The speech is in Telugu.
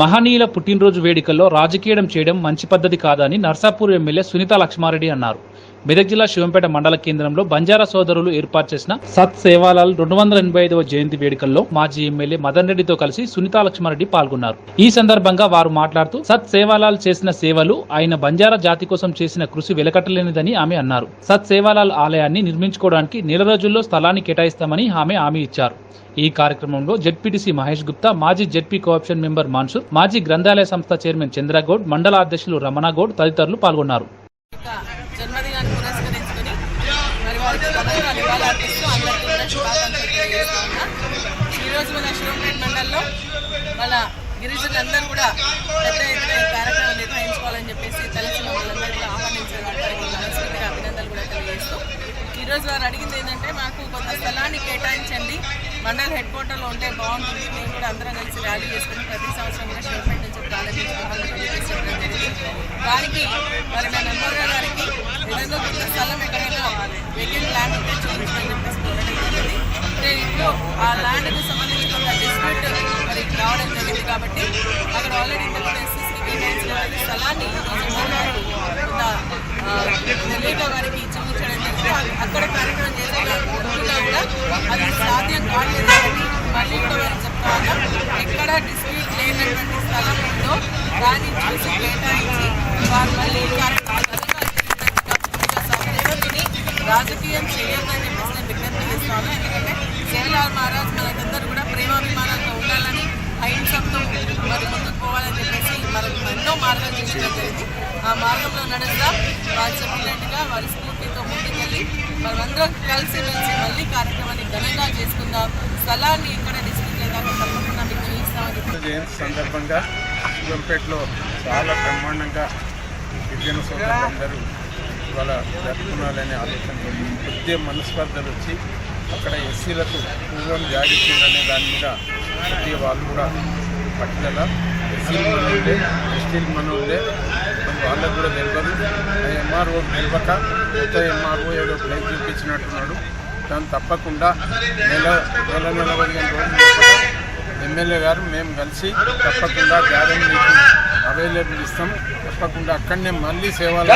మహనీయుల పుట్టినరోజు వేడుకల్లో రాజకీయం చేయడం మంచి పద్ధతి కాదని నర్సాపూర్ ఎమ్మెల్యే సునీత లక్ష్మారెడ్డి అన్నారు. మెదక్ జిల్లా శివంపేట మండల కేంద్రంలో బంజారా సోదరులు ఏర్పాటు చేసిన సత్ సేవాలాల్ రెండు వందల ఎనభై ఐదవ జయంతి వేడుకల్లో మాజీ ఎమ్మెల్యే మదన్ రెడ్డితో కలిసి సునీతా లక్ష్మారెడ్డి పాల్గొన్నారు. ఈ సందర్భంగా వారు మాట్లాడుతూ సత్ సేవాలాల్ చేసిన సేవలు ఆయన బంజారా జాతి కోసం చేసిన కృషి వెలకట్టలేనిదని ఆమె అన్నారు. సత్ సేవాలాల్ ఆలయాన్ని నిర్మించుకోవడానికి నెల రోజుల్లో స్థలాన్ని కేటాయిస్తామని ఆమె హామీ ఇచ్చారు. ఈ కార్యక్రమంలో జెడ్పీటీసీ మహేష్ గుప్తా మాజీ జెడ్పీ కోఆప్షన్ మెంబర్ మాన్సూర్ మాజీ గ్రంథాలయ సంస్థ చైర్మన్ చంద్రగౌడ్ మండల అధ్యక్షులు రమణగౌడ్ తదితరులు పాల్గొన్నారు. జన్మదినాన్ని పురస్కరించుకొని మరి వారికి ఘనంగా నివాళులర్పిస్తూ అందరికీ కూడా శుభాకాంక్షలు తెలియజేస్తా ఈరోజు మన శివంపేట మండలంలో మన గిరిజనులందరూ కూడా పెద్ద ఎత్తున ఈ కార్యక్రమం నిర్వహించుకోవాలని చెప్పేసి తెలిసిన వాళ్ళందరూ కూడా ఆహ్వానించారు. మనస్ఫూర్తిగా అభినందనలు కూడా తెలియజేస్తూ ఈరోజు వారు అడిగింది ఏంటంటే మాకు కొంత స్థలాన్ని కేటాయించండి. మండల్ హెడ్ క్వార్టర్లో ఉంటే బాగుంటుంది. మేము కూడా అందరం కలిసి ర్యాలీ చేసుకుని ప్రతి సంవత్సరం కూడా శివంపేట నుంచి ప్రారంభించుకోవాలని దానికి జరిగింది వారికి మరి నా నెంబర్ గారికి ఏదో కొంత స్థలం ఎక్కడైనా వెహికల్ ల్యాండ్ ఉంటే చూపించమని చెప్పేసి కోరడం అంటే ఇప్పుడు ఆ ల్యాండ్కి సంబంధించిన డిస్ప్యూట్ మరి రావడం జరిగింది కాబట్టి అక్కడ ఆల్రెడీ ఇంతకు ఎస్ఎస్కి కేటాయించిన స్థలాన్ని ఓనర్ గారికి చూపించడం జరిగింది. అక్కడ కార్యక్రమం చేసే కూడా అది సాధ్యం కాలేదు మళ్ళీ కూడా వారికి చెప్తా ఎక్కడ డిస్ప్యూట్ లేనటువంటి స్థలం ఉందో దాన్ని చూసి కేటాయించి వారు మళ్ళీ ఈ కార్యక్రమం రాజకీయం చేయొద్దని చెప్పేసి నేను విజ్ఞప్తి చేస్తాను. ఎందుకంటే జయలాల్ మహారాజ్ మనకందరూ కూడా ప్రేమాభిమానాలతో ఉండాలని అహింసంతో మరి ముందుకు పోవాలని చెప్పేసి మనకు ఎన్నో మార్గం చూపించడం జరిగింది. ఆ మార్గంలో నడుస్తా వారు చెప్పినట్టుగా వారి స్ఫూర్తితో ముందుకెళ్ళి మనమందరం కలిసి మెలిసి మళ్ళీ కార్యక్రమాన్ని ఘనంగా చేసుకుందాం. స్థలాన్ని ఎక్కడ డిస్ట్రిక్ట్ లేదా తప్పకుండా మీకు చూపిస్తామని జయంతి సందర్భంగా శివంపేటలో చాలా బ్రహ్మాండంగా గిరిజన సోదరులందరూ ఇవాళ జరుపుకోవాలనే ఆలోచనతో కొద్దిగా మనస్పర్ధలు వచ్చి అక్కడ ఎస్సీలకు పూర్వం జారీ అనే దాని మీద కొద్దిగా వాళ్ళు కూడా పట్టుదల ఎస్సీలు మన ఉండే ఎస్టీలు మన ఉండే వాళ్ళకు కూడా తెలియదు ఎంఆర్ఓ తెలియక కొత్త ఎంఆర్ఓ ఏదో ప్లేస్ చూపించినట్టున్నాడు. దాన్ని తప్పకుండా నెల నెల నెల ఎమ్మెల్యే గారు మేము కలిసి తప్పకుండా గ్యారెంటీ అవైలబుల్ ఇస్తాం. తప్పకుండా అక్కడనే మళ్ళీ సేవలు